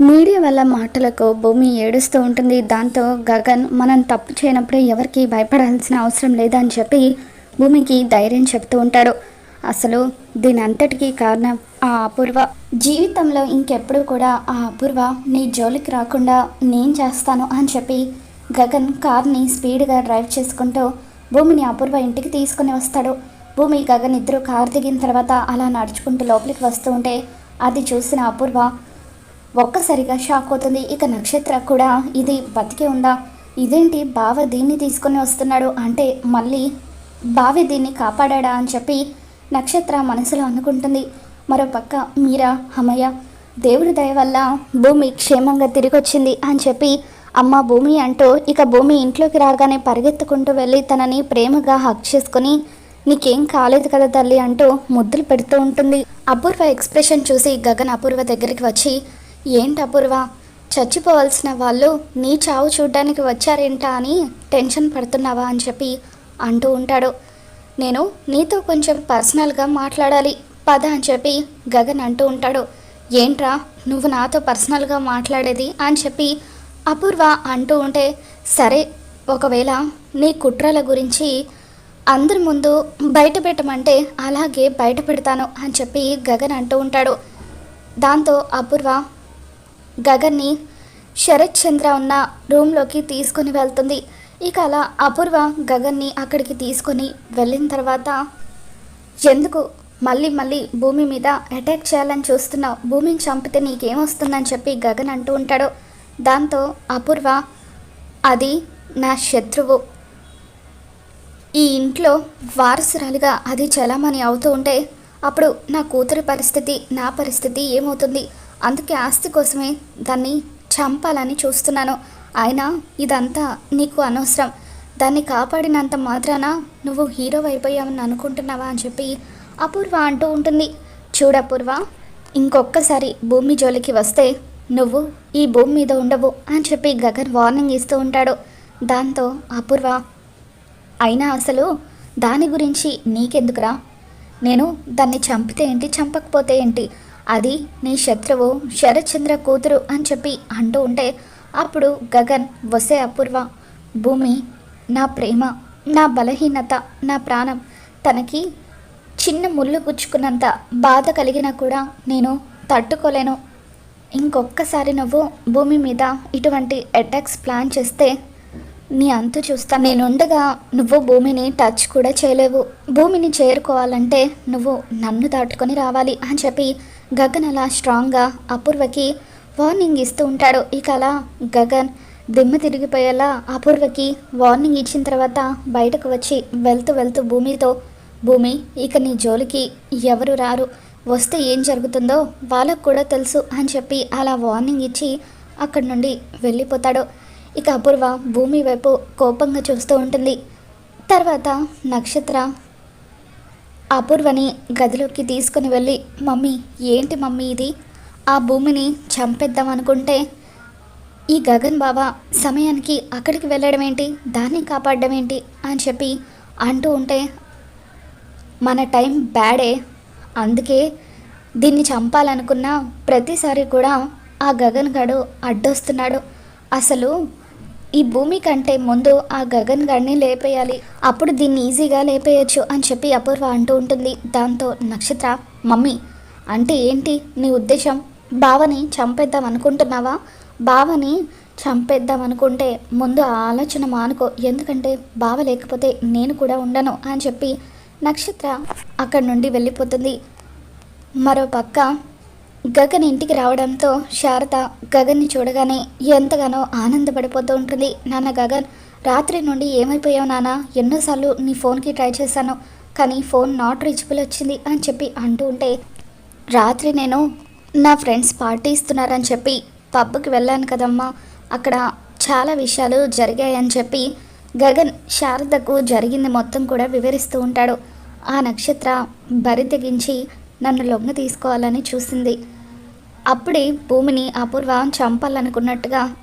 Media వల్ల మాటలకు భూమి ఏడుస్తూ ఉంటుంది. దాంతో గగన్ మనం తప్పు చేయనప్పుడు ఎవరికి భయపడాల్సిన అవసరం లేదని చెప్పి భూమికి ధైర్యం చెప్తూ ఉంటాడు. అసలు దీని అంతటికీ కారణం ఆ అపూర్వ. జీవితంలో ఇంకెప్పుడు కూడా ఆ అపూర్వ నీ జోలికి రాకుండా నేను చేస్తాను అని చెప్పి గగన్ కార్ని స్పీడ్గా డ్రైవ్ చేసుకుంటూ భూమిని అపూర్వ ఇంటికి తీసుకుని వస్తాడు. భూమి గగన్ ఇద్దరు కార్ దిగిన తర్వాత అలా నడుచుకుంటూ లోపలికి వస్తూ ఉంటే అది చూసిన అపూర్వ ఒక్కసారిగా షాక్ అవుతుంది. ఇక నక్షత్ర కూడా ఇది బతికే ఉందా? ఇదేంటి బావ దీన్ని తీసుకొని వస్తున్నాడు అంటే మళ్ళీ బావి దీన్ని కాపాడా అని చెప్పి నక్షత్ర మనసులో అనుకుంటుంది. మరోపక్క మీరా అమ్మయ్య దేవుడి దయ వల్ల భూమి క్షేమంగా తిరిగి వచ్చింది అని చెప్పి అమ్మ భూమి అంటూ ఇక భూమి ఇంట్లోకి రాగానే పరిగెత్తుకుంటూ వెళ్ళి తనని ప్రేమగా హక్ చేసుకుని నీకేం కాలేదు కదా తల్లి అంటూ ముద్దులు పెడుతూ ఉంటుంది. అపూర్వ ఎక్స్ప్రెషన్ చూసి గగన్ అపూర్వ దగ్గరికి వచ్చి ఏంటి అపూర్వ? చచ్చిపోవాల్సిన వాళ్ళు నీ చావు చూడ్డానికి వచ్చారేంటా అని టెన్షన్ పడుతున్నావా అని చెప్పి అంటూ ఉంటాడు. నేను నీతో కొంచెం పర్సనల్గా మాట్లాడాలి పద అని చెప్పి గగన్ అంటూ ఉంటాడు. ఏంట్రా నువ్వు నాతో పర్సనల్గా మాట్లాడేది అని చెప్పి అపూర్వ అంటూ ఉంటే సరే ఒకవేళ నీ కుట్రల గురించి అందరి ముందు బయట పెట్టమంటే అలాగే బయట పెడతాను అని చెప్పి గగన్ అంటూ ఉంటాడు. దాంతో అపూర్వ గగన్ని శరత్ చంద్ర ఉన్న రూమ్లోకి తీసుకుని వెళ్తుంది. ఇక అలా అపూర్వ గగన్ని అక్కడికి తీసుకొని వెళ్ళిన తర్వాత ఎందుకు మళ్ళీ మళ్ళీ భూమి మీద అటాక్ చేయాలని చూస్తున్నావు? భూమిని చంపితే నీకేమొస్తుందని చెప్పి గగన్ అంటూ ఉంటాడు. దాంతో అపూర్వ అది నా శత్రువు. ఈ ఇంట్లో వారసురాలుగా అది చలామణి అవుతూ ఉంటే అప్పుడు నా కూతురి పరిస్థితి నా పరిస్థితి ఏమవుతుంది? అందుకే ఆస్తి కోసమే దాన్ని చంపాలని చూస్తున్నాను. అయినా ఇదంతా నీకు అనవసరం. దాన్ని కాపాడినంత మాత్రాన నువ్వు హీరో అయిపోయావని అనుకుంటున్నావా అని చెప్పి అపూర్వ అంటూ ఉంటుంది. చూడపూర్వ ఇంకొక్కసారి భూమి జోలికి వస్తే నువ్వు ఈ భూమి మీద ఉండవు అని చెప్పి గగన్ వార్నింగ్ ఇస్తూ ఉంటాడు. దాంతో అపూర్వ అయినా అసలు దాని గురించి నీకెందుకురా? నేను దాన్ని చంపితే ఏంటి చంపకపోతే ఏంటి? అది నీ శత్రువు శరత్చంద్ర కూతురు అని చెప్పి అంటూ ఉంటే అప్పుడు గగన్ వసే అపూర్వ భూమి నా ప్రేమ నా బలహీనత నా ప్రాణం తనకి చిన్న ముళ్ళు గుచ్చుకున్నంత బాధ కలిగినా కూడా నేను తట్టుకోలేను. ఇంకొక్కసారి నువ్వు భూమి మీద ఇటువంటి అటాక్స్ ప్లాన్ చేస్తే నీ అంతు చూస్తా నేనుండగా నువ్వు భూమిని టచ్ కూడా చేయలేవు. భూమిని చేరుకోవాలంటే నువ్వు నన్ను దాటుకొని రావాలి అని చెప్పి గగన్ అలా స్ట్రాంగ్గా అపూర్వకి వార్నింగ్ ఇస్తూ ఉంటాడు. ఇక అలా గగన్ దిమ్మ తిరిగిపోయేలా అపూర్వకి వార్నింగ్ ఇచ్చిన తర్వాత బయటకు వచ్చి వెళ్తూ వెళ్తూ భూమితో భూమి ఇక నీ జోలికి ఎవరు రారు? వస్తే ఏం జరుగుతుందో వాళ్ళకు కూడా తెలుసు అని చెప్పి అలా వార్నింగ్ ఇచ్చి అక్కడి నుండి వెళ్ళిపోతాడు. ఇక అపూర్వ భూమి వైపు కోపంగా చూస్తూ ఉంటుంది. తర్వాత నక్షత్ర అపూర్వని గదిలోకి తీసుకుని వెళ్ళి మమ్మీ ఏంటి మమ్మీ ఇది? ఆ భూమిని చంపేద్దాం అనుకుంటే ఈ గగన్ బాబా సమయానికి అక్కడికి వెళ్ళడం ఏంటి? దాన్ని కాపాడడం ఏంటి? అని చెప్పి అంటూ ఉంటే మన టైం బ్యాడే. అందుకే దీన్ని చంపాలనుకున్న ప్రతిసారి కూడా ఆ గగన్ గడు అడ్డొస్తున్నాడు. అసలు ఈ భూమి కంటే ముందు ఆ గగన్ గారిని లేపేయాలి. అప్పుడు దీన్ని ఈజీగా లేపేయచ్చు అని చెప్పి అపూర్వ అంటూ ఉంటుంది. దాంతో నక్షత్ర మమ్మీ అంటే ఏంటి నీ ఉద్దేశం? బావని చంపేద్దాం అనుకుంటున్నావా? బావని చంపేద్దాం అనుకుంటే ముందు ఆ ఆలోచన మానుకో. ఎందుకంటే బావ లేకపోతే నేను కూడా ఉండను అని చెప్పి నక్షత్ర అక్కడి నుండి వెళ్ళిపోతుంది. మరో పక్క గగన్ ఇంటికి రావడంతో శారద గగన్ని చూడగానే ఎంతగానో ఆనందపడిపోతూ ఉంటుంది. నాన్న గగన్ రాత్రి నుండి ఏమైపోయావు నాన్న? ఎన్నోసార్లు నీ ఫోన్కి ట్రై చేశాను కానీ ఫోన్ నాట్ రీచబుల్ వచ్చింది అని చెప్పి అంటూ ఉంటే రాత్రి నేను నా ఫ్రెండ్స్ పార్టీ ఇస్తున్నారని చెప్పి పబ్కి వెళ్ళాను కదమ్మా. అక్కడ చాలా విషయాలు జరిగాయని చెప్పి గగన్ శారదకు జరిగింది మొత్తం కూడా వివరిస్తూ ఉంటాడు. ఆ నక్షత్ర బరి తెగించి నన్ను లొంగ తీసుకోవాలని చూసింది. అప్పుడే భూమిని అపూర్వ చంపాలనుకున్నట్టుగా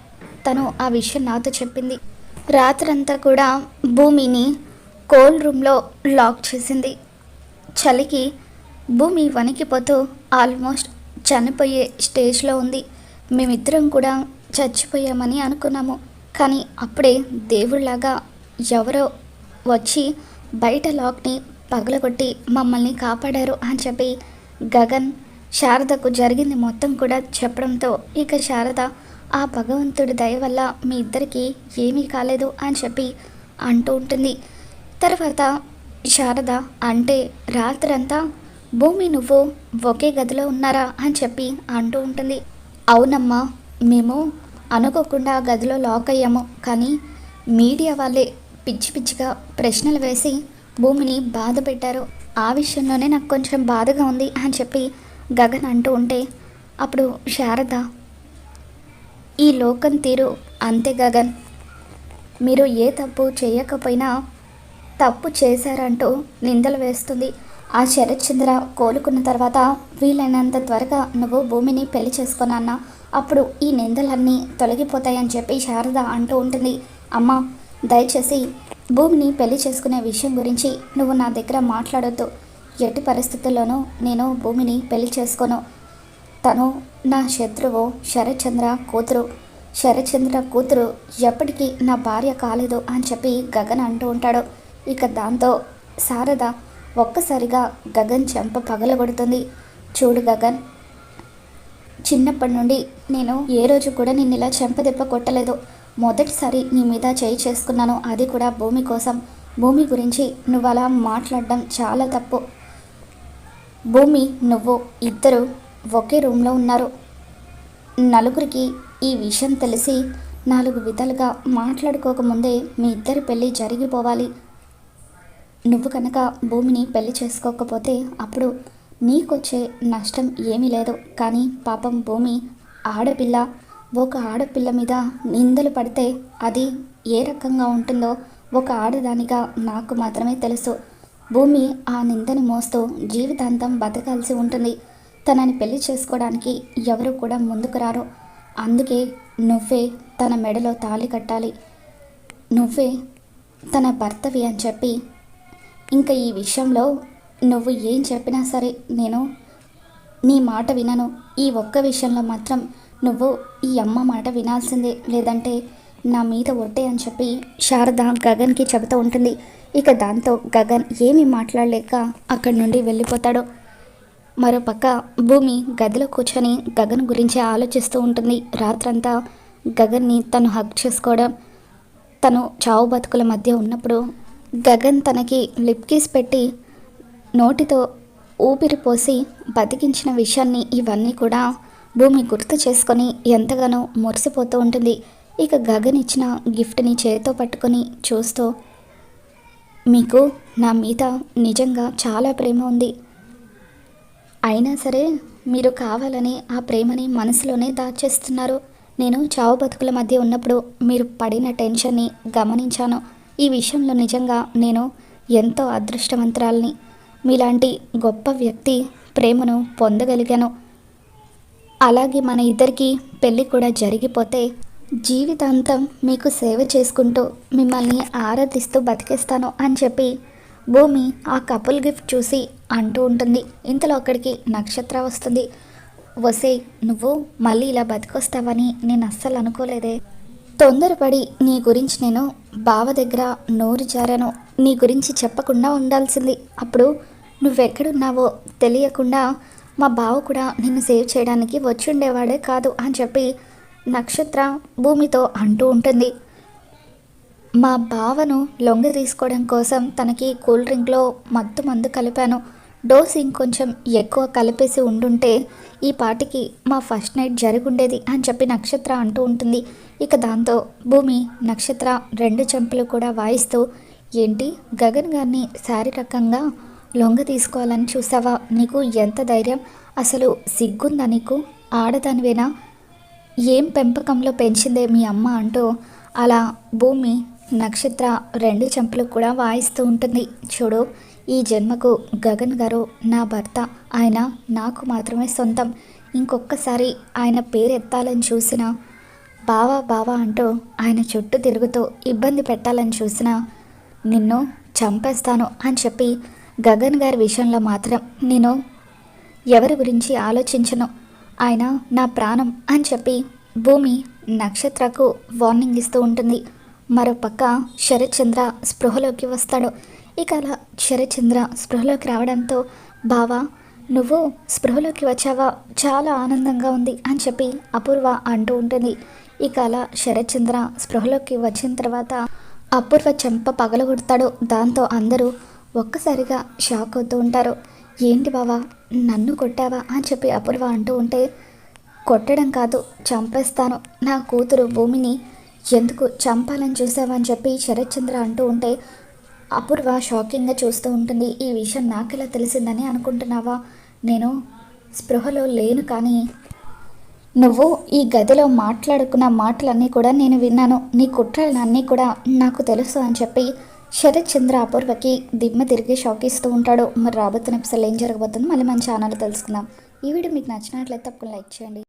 తను ఆ విషయం నాతో చెప్పింది. రాత్రంతా కూడా భూమిని కోల్ రూమ్లో లాక్ చేసింది. చలికి భూమి వణికిపోతూ ఆల్మోస్ట్ చనిపోయే స్టేజ్లో ఉంది. మేమిద్దరం కూడా చచ్చిపోయామని అనుకున్నాము. కానీ అప్పుడే దేవుళ్ళలాగా ఎవరో వచ్చి బయట లాక్ని పగలగొట్టి మమ్మల్ని కాపాడారు అని చెప్పి గగన్ శారదకు జరిగింది మొత్తం కూడా చెప్పడంతో ఇక శారద ఆ భగవంతుడి దయ వల్ల మీ ఇద్దరికి ఏమీ కాలేదు అని చెప్పి అంటూ ఉంటుంది. తర్వాత శారద అంటే రాత్రంతా భూమి నువ్వు ఒకే గదిలో ఉన్నారా? అని చెప్పి అంటూ ఉంటుంది. అవునమ్మా మేము అనుకోకుండా గదిలో లాక్ అయ్యాము కానీ మీడియా వాళ్ళే పిచ్చి పిచ్చిగా ప్రశ్నలు వేసి భూమిని బాధ పెట్టారు ఆ విషయంలోనే నాకు కొంచెం బాధగా ఉంది అని చెప్పి గగన్ అంటూ ఉంటే అప్పుడు శారద ఈ లోకం తీరు అంతే గగన్. మీరు ఏ తప్పు చేయకపోయినా తప్పు చేశారంటూ నిందలు వేస్తుంది ఆ శరత్చంద్ర కోలుకున్న తర్వాత వీలైనంత త్వరగా నువ్వు భూమిని పెళ్ళి చేసుకున్నా అప్పుడు ఈ నిందలన్నీ తొలగిపోతాయని చెప్పి శారద అంటూ ఉంటుంది. అమ్మ దయచేసి భూమిని పెళ్ళి చేసుకునే విషయం గురించి నువ్వు నా దగ్గర మాట్లాడొద్దు. ఎట్టి పరిస్థితుల్లోనూ నేను భూమిని పెళ్ళి చేసుకోను. తను నా శత్రువు శరత్చంద్ర కూతురు. శరత్చంద్ర కూతురు ఎప్పటికీ నా భార్య కాలేదు అని చెప్పి గగన్ అంటూ ఉంటాడు. ఇక దాంతో శారద ఒక్కసారిగా గగన్ చెంప పగలగొడుతుంది. చూడు గగన్ చిన్నప్పటి నుండి నేను ఏ రోజు కూడా నిన్ను ఇలా చెంపదెప్ప కొట్టలేదు. మొదటిసారి నీ మీద చేయి చేసుకున్నాను. అది కూడా భూమి కోసం. భూమి గురించి నువ్వు అలా మాట్లాడడం చాలా తప్పు. భూమి నువ్వు ఇద్దరు ఒకే రూమ్లో ఉన్నారు. నలుగురికి ఈ విషయం తెలిసి నాలుగు విధాలుగా మాట్లాడుకోకముందే మీ ఇద్దరి పెళ్ళి జరిగిపోవాలి. నువ్వు కనుక భూమిని పెళ్ళి చేసుకోకపోతే అప్పుడు నీకొచ్చే నష్టం ఏమీ లేదు. కానీ పాపం భూమి ఆడపిల్ల ఒక ఆడపిల్ల మీద నిందలు పడితే అది ఏ రకంగా ఉంటుందో ఒక ఆడదానిగా నాకు మాత్రమే తెలుసు. భూమి ఆ నిందని మోస్తూ జీవితాంతం బతకాల్సి ఉంటుంది. తనని పెళ్ళి చేసుకోవడానికి ఎవరు కూడా ముందుకు రారు. అందుకే నువ్వే తన మెడలో తాళి కట్టాలి. నువ్వే తన భర్తవి అని చెప్పి ఇంకా ఈ విషయంలో నువ్వు ఏం చెప్పినా సరే నేను నీ మాట వినను. ఈ ఒక్క విషయంలో మాత్రం నువ్వు ఈ అమ్మ మాట వినాల్సిందే. లేదంటే నా మీద ఒట్టే అని చెప్పి శారద గగన్కి చెబుతూ ఉంటుంది. ఇక దాంతో గగన్ ఏమీ మాట్లాడలేక అక్కడి నుండి వెళ్ళిపోతాడు. మరోపక్క భూమి గదిలో కూర్చొని గగన్ గురించి ఆలోచిస్తూ ఉంటుంది. రాత్రంతా గగన్ని తను హక్ చేసుకోవడం తను చావు బతుకుల మధ్య ఉన్నప్పుడు గగన్ తనకి లిప్ కిస్ పెట్టి నోటితో ఊపిరి పోసి బతికించిన విషయాన్ని ఇవన్నీ కూడా భూమి గుర్తు చేసుకొని ఎంతగానో మురిసిపోతూ ఉంటుంది. ఇక గగన్ ఇచ్చిన గిఫ్ట్ని చేతితో పట్టుకొని చూస్తూ మీకు నా మీద నిజంగా చాలా ప్రేమ ఉంది. అయినా సరే మీరు కావాలని ఆ ప్రేమని మనసులోనే దాచేస్తున్నారు. నేను చావు బతుకుల మధ్య ఉన్నప్పుడు మీరు పడిన టెన్షన్ని గమనించాను. ఈ విషయంలో నిజంగా నేను ఎంతో అదృష్టవంతురాల్ని. మీలాంటి గొప్ప వ్యక్తి ప్రేమను పొందగలిగాను. అలాగే మన ఇద్దరికీ పెళ్ళి కూడా జరిగిపోతే జీవితాంతం మీకు సేవ చేసుకుంటూ మిమ్మల్ని ఆరాధిస్తూ బతికేస్తాను అని చెప్పి భూమి ఆ కపుల్ గిఫ్ట్ చూసి అంటూ ఉంటుంది. ఇంతలో అక్కడికి నక్షత్ర వస్తుంది. వసే నువ్వు మళ్ళీ ఇలా బతికొస్తావని నేను అస్సలు అనుకోలేదే. తొందరపడి నీ గురించి నేను బావ దగ్గర నోరు జారాను. నీ గురించి చెప్పకుండా ఉండాల్సింది. అప్పుడు నువ్వెక్కడున్నావో తెలియకుండా మా బావ కూడా నిన్ను సేవ్ చేయడానికి వచ్చి ఉండేవాడే కాదు అని చెప్పి నక్షత్ర భూమితో అంటూ ఉంటుంది. మా బావను లొంగ తీసుకోవడం కోసం తనకి కూల్ డ్రింక్లో మత్తు మందు కలిపాను. డోస్ ఇంకొంచెం ఎక్కువ కలిపేసి ఉండుంటే ఈ పాటికి మా ఫస్ట్ నైట్ జరుగుండేది అని చెప్పి నక్షత్ర అంటూ ఉంటుంది. ఇక దాంతో భూమి నక్షత్ర రెండు చెంపులు కూడా వాయిస్తూ ఏంటి గగన్ గారిని శారీరకంగా లొంగ తీసుకోవాలని చూసావా? నీకు ఎంత ధైర్యం? అసలు సిగ్గుందా నీకు? ఆడదానివేనా? ఏం పెంపకంలో పెంచిందే మీ అమ్మ అంటూ అలా భూమి నక్షత్ర రెండు చెంపలు కూడా వాయిస్తూ ఉంటుంది. చూడు ఈ జన్మకు గగన్ గారు నా భర్త. ఆయన నాకు మాత్రమే సొంతం. ఇంకొకసారి ఆయన పేరు ఎత్తాలని చూసినా బావా బావా అంటూ ఆయన చుట్టూ తిరుగుతూ ఇబ్బంది పెట్టాలని చూసినా నిన్ను చంపేస్తాను అని చెప్పి గగన్ గారి విషయంలో మాత్రం నేను ఎవరి గురించి ఆలోచించను. ఆయన నా ప్రాణం అని చెప్పి భూమి నక్షత్రకు వార్నింగ్ ఇస్తూ ఉంటుంది. మరోపక్క శరత్చంద్ర స్పృహలోకి వస్తాడు. ఇక అలా శరత్చంద్ర స్పృహలోకి రావడంతో బావా నువ్వు స్పృహలోకి వచ్చావా? చాలా ఆనందంగా ఉంది అని చెప్పి అపూర్వ అంటూ ఉంటుంది. ఇక అలా శరత్చంద్ర స్పృహలోకి వచ్చిన తర్వాత అపూర్వ చెంప పగలగొడతాడు. దాంతో అందరూ ఒక్కసారిగా షాక్ అవుతూ ఉంటారు. ఏంటి బావా నన్ను కొట్టావా? అని చెప్పి అపూర్వ అంటూ ఉంటే కొట్టడం కాదు చంపేస్తాను. నా కూతురు భూమిని ఎందుకు చంపాలని చూసావని చెప్పి శరత్చంద్ర అంటూ ఉంటే అపూర్వ షాకింగ్గా చూస్తూ ఉంటుంది. ఈ విషయం నాకెలా తెలిసిందని అనుకుంటున్నావా? నేను స్పృహలో లేను కానీ నువ్వు ఈ గదిలో మాట్లాడుకున్న మాటలన్నీ కూడా నేను విన్నాను. నీ కుట్రలన్నీ కూడా నాకు తెలుసు అని చెప్పి శరత్ చంద్ర అపూర్వకి దిమ్మ తిరిగి షాక్ ఇస్తూ ఉంటాడు. మరి రాబోతున్న ఎపిసోడ్ ఏం జరగబోతుందో మళ్ళీ మన ఛానల్ తెలుసుకుందాం. ఈ వీడియో మీకు నచ్చినట్లయితే తప్పకుండా లైక్ చేయండి.